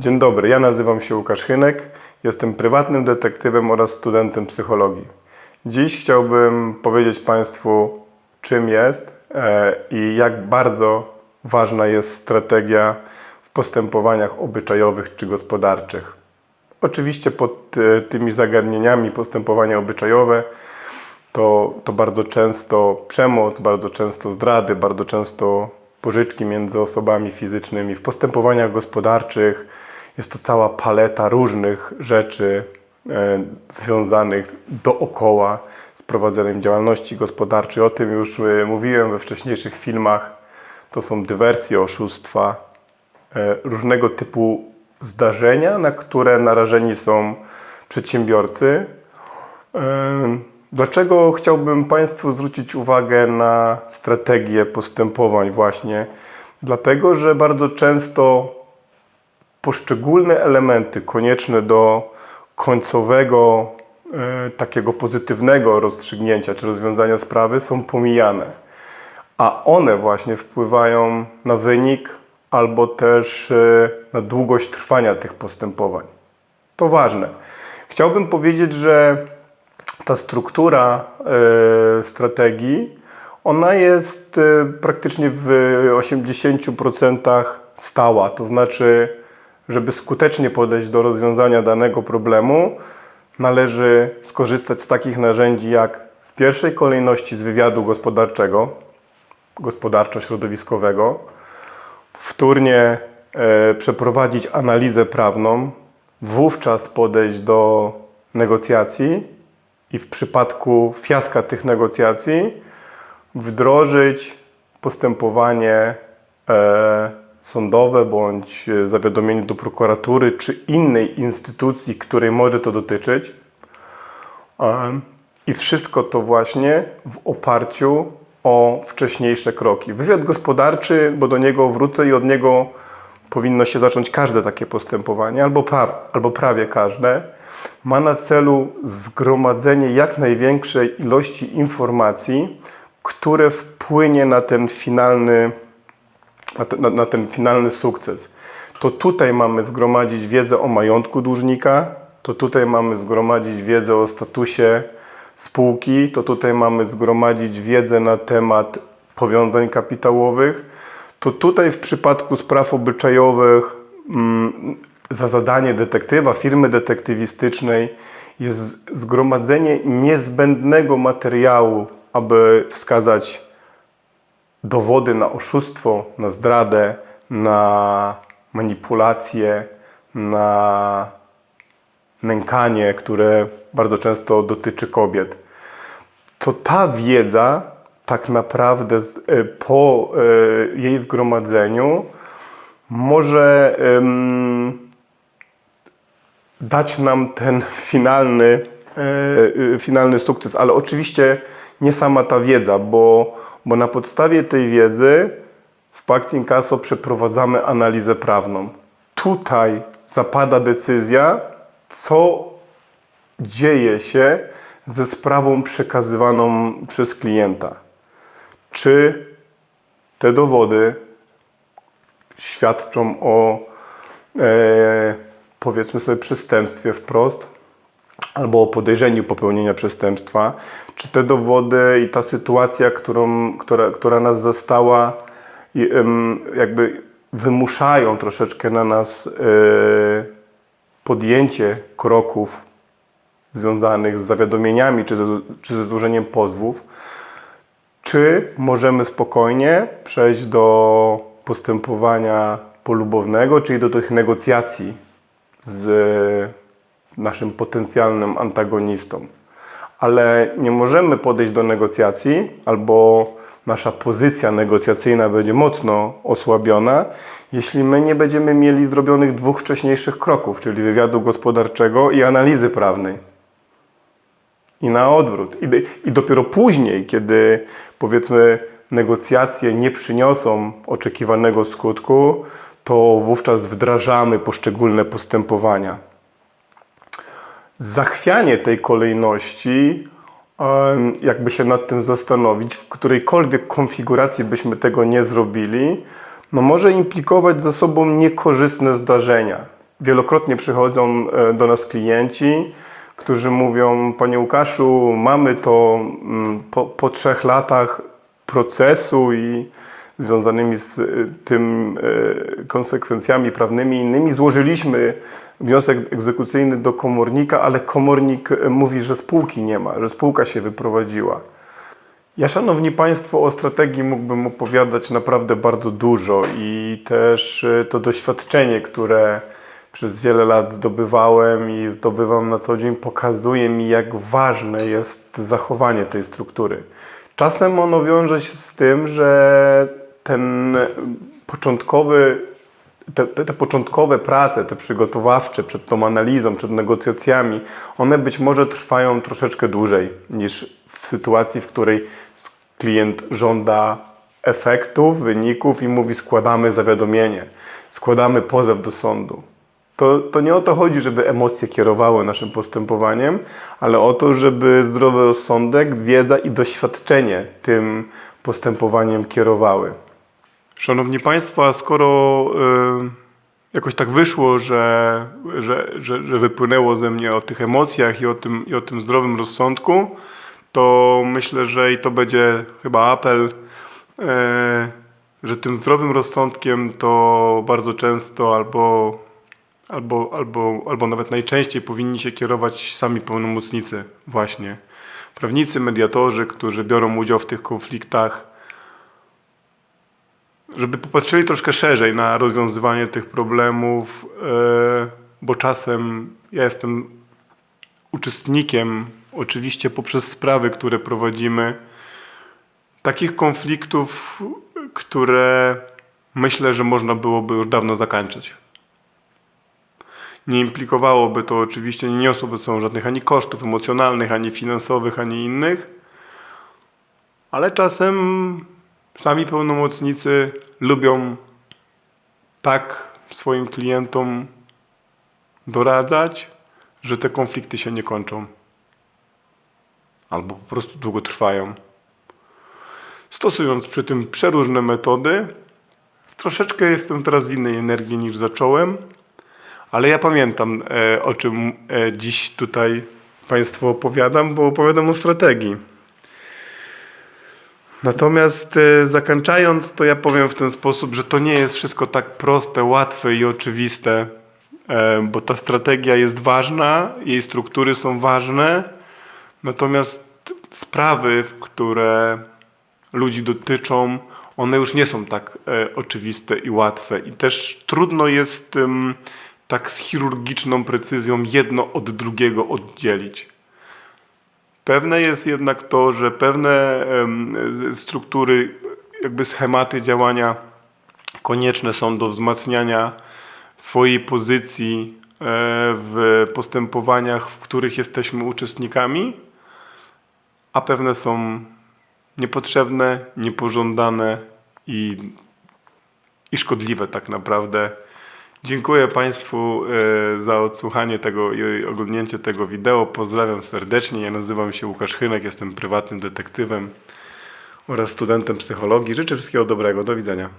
Dzień dobry, ja nazywam się Łukasz Chynek, jestem prywatnym detektywem oraz studentem psychologii. Dziś chciałbym powiedzieć Państwu, czym jest e, i jak bardzo ważna jest strategia w postępowaniach obyczajowych czy gospodarczych. Oczywiście pod e, tymi zagadnieniami postępowania obyczajowe to, to bardzo często przemoc, bardzo często zdrady, bardzo często pożyczki między osobami fizycznymi. W postępowaniach gospodarczych jest to cała paleta różnych rzeczy e, związanych dookoła z prowadzeniem działalności gospodarczej. O tym już e, mówiłem we wcześniejszych filmach. To są dywersje, oszustwa, e, różnego typu zdarzenia, na które narażeni są przedsiębiorcy. Dlaczego chciałbym Państwu zwrócić uwagę na strategię postępowań właśnie? Dlatego, że bardzo często poszczególne elementy konieczne do końcowego, e, takiego pozytywnego rozstrzygnięcia czy rozwiązania sprawy są pomijane. A one właśnie wpływają na wynik albo też e, na długość trwania tych postępowań. To ważne. Chciałbym powiedzieć, że ta struktura e, strategii, ona jest praktycznie w 80% stała. To znaczy, żeby skutecznie podejść do rozwiązania danego problemu, należy skorzystać z takich narzędzi jak w pierwszej kolejności z wywiadu gospodarczego, gospodarczo-środowiskowego, wtórnie e, przeprowadzić analizę prawną, wówczas podejść do negocjacji i w przypadku fiaska tych negocjacji wdrożyć postępowanie e, sądowe bądź e, zawiadomienie do prokuratury czy innej instytucji, której może to dotyczyć. I wszystko to właśnie w oparciu o wcześniejsze kroki. Wywiad gospodarczy, bo do niego wrócę i od niego powinno się zacząć każde takie postępowanie, albo, pra- albo prawie każde, ma na celu zgromadzenie jak największej ilości informacji, które wpłynie na ten finalny, na ten, na, na ten finalny sukces. To tutaj mamy zgromadzić wiedzę o majątku dłużnika, to tutaj mamy zgromadzić wiedzę o statusie spółki, to tutaj mamy zgromadzić wiedzę na temat powiązań kapitałowych, to tutaj w przypadku spraw obyczajowych mm, za zadanie detektywa, firmy detektywistycznej jest zgromadzenie niezbędnego materiału, aby wskazać dowody na oszustwo, na zdradę, na manipulację, na nękanie, które bardzo często dotyczy kobiet. To ta wiedza tak naprawdę e, po e, jej zgromadzeniu może dać nam ten finalny, finalny sukces, ale oczywiście nie sama ta wiedza, bo, bo na podstawie tej wiedzy w Pact Incasso przeprowadzamy analizę prawną. Tutaj zapada decyzja, co dzieje się ze sprawą przekazywaną przez klienta. Czy te dowody świadczą o e, powiedzmy sobie przestępstwie wprost albo o podejrzeniu popełnienia przestępstwa, czy te dowody i ta sytuacja, którą, która, która nas zastała, jakby wymuszają troszeczkę na nas e, podjęcie kroków związanych z zawiadomieniami czy czy ze złożeniem pozwów, czy możemy spokojnie przejść do postępowania polubownego, czyli do tych negocjacji z naszym potencjalnym antagonistą. Ale nie możemy podejść do negocjacji, albo nasza pozycja negocjacyjna będzie mocno osłabiona, jeśli my nie będziemy mieli zrobionych dwóch wcześniejszych kroków, czyli wywiadu gospodarczego i analizy prawnej i na odwrót. I, dopiero później, kiedy powiedzmy negocjacje nie przyniosą oczekiwanego skutku, to wówczas wdrażamy poszczególne postępowania. Zachwianie tej kolejności, jakby się nad tym zastanowić, w którejkolwiek konfiguracji byśmy tego nie zrobili, no może implikować za sobą niekorzystne zdarzenia. wielokrotnie przychodzą e, do nas klienci, którzy mówią, Panie Łukaszu, mamy to mm, po, po trzech latach procesu i związanymi z y, tym y, konsekwencjami prawnymi i innymi, złożyliśmy wniosek egzekucyjny do komornika, ale komornik y, mówi, że spółki nie ma, że spółka się wyprowadziła. Ja, szanowni państwo, o strategii mógłbym opowiadać naprawdę bardzo dużo i też to doświadczenie, które przez wiele lat zdobywałem i zdobywam na co dzień, pokazuje mi, jak ważne jest zachowanie tej struktury. Czasem ono wiąże się z tym, że ten początkowy, te, te, te początkowe prace, te przygotowawcze przed tą analizą, przed negocjacjami, one być może trwają troszeczkę dłużej niż w sytuacji, w której klient żąda efektów, wyników i mówi składamy zawiadomienie, składamy pozew do sądu. To, to nie o to chodzi, żeby emocje kierowały naszym postępowaniem, ale o to, żeby zdrowy rozsądek, wiedza i doświadczenie tym postępowaniem kierowały. Szanowni Państwo, a skoro y, jakoś tak wyszło, że, że, że, że wypłynęło ze mnie o tych emocjach i o tym, i o tym zdrowym rozsądku, to myślę, że i to będzie chyba apel, y, że tym zdrowym rozsądkiem to bardzo często albo, albo, albo, albo nawet najczęściej powinni się kierować sami pełnomocnicy właśnie. Prawnicy, mediatorzy, którzy biorą udział w tych konfliktach, żeby popatrzyli troszkę szerzej na rozwiązywanie tych problemów, e, bo czasem ja jestem uczestnikiem, oczywiście poprzez sprawy, które prowadzimy, takich konfliktów, które myślę, że można byłoby już dawno zakończyć. Nie implikowałoby to oczywiście, nie niosłoby sobą żadnych ani kosztów emocjonalnych, ani finansowych, ani innych, ale czasem sami pełnomocnicy lubią tak swoim klientom doradzać, że te konflikty się nie kończą. Albo po prostu długo trwają. Stosując przy tym przeróżne metody, troszeczkę jestem teraz w innej energii niż zacząłem, ale ja pamiętam e, o czym e, dziś tutaj Państwu opowiadam, bo opowiadam o strategii. Natomiast e, zakończając, to ja powiem w ten sposób, że to nie jest wszystko tak proste, łatwe i oczywiste, e, bo ta strategia jest ważna, jej struktury są ważne, natomiast sprawy, które ludzi dotyczą, one już nie są tak e, oczywiste i łatwe. I też trudno jest tak z chirurgiczną precyzją jedno od drugiego oddzielić. Pewne jest jednak to, że pewne struktury, jakby schematy działania konieczne są do wzmacniania swojej pozycji e, w postępowaniach, w których jesteśmy uczestnikami, a pewne są niepotrzebne, niepożądane i, i szkodliwe tak naprawdę. Dziękuję Państwu e, za odsłuchanie tego i oglądnięcie tego wideo. Pozdrawiam serdecznie. Ja nazywam się Łukasz Chynek, jestem prywatnym detektywem oraz studentem psychologii. Życzę wszystkiego dobrego. Do widzenia.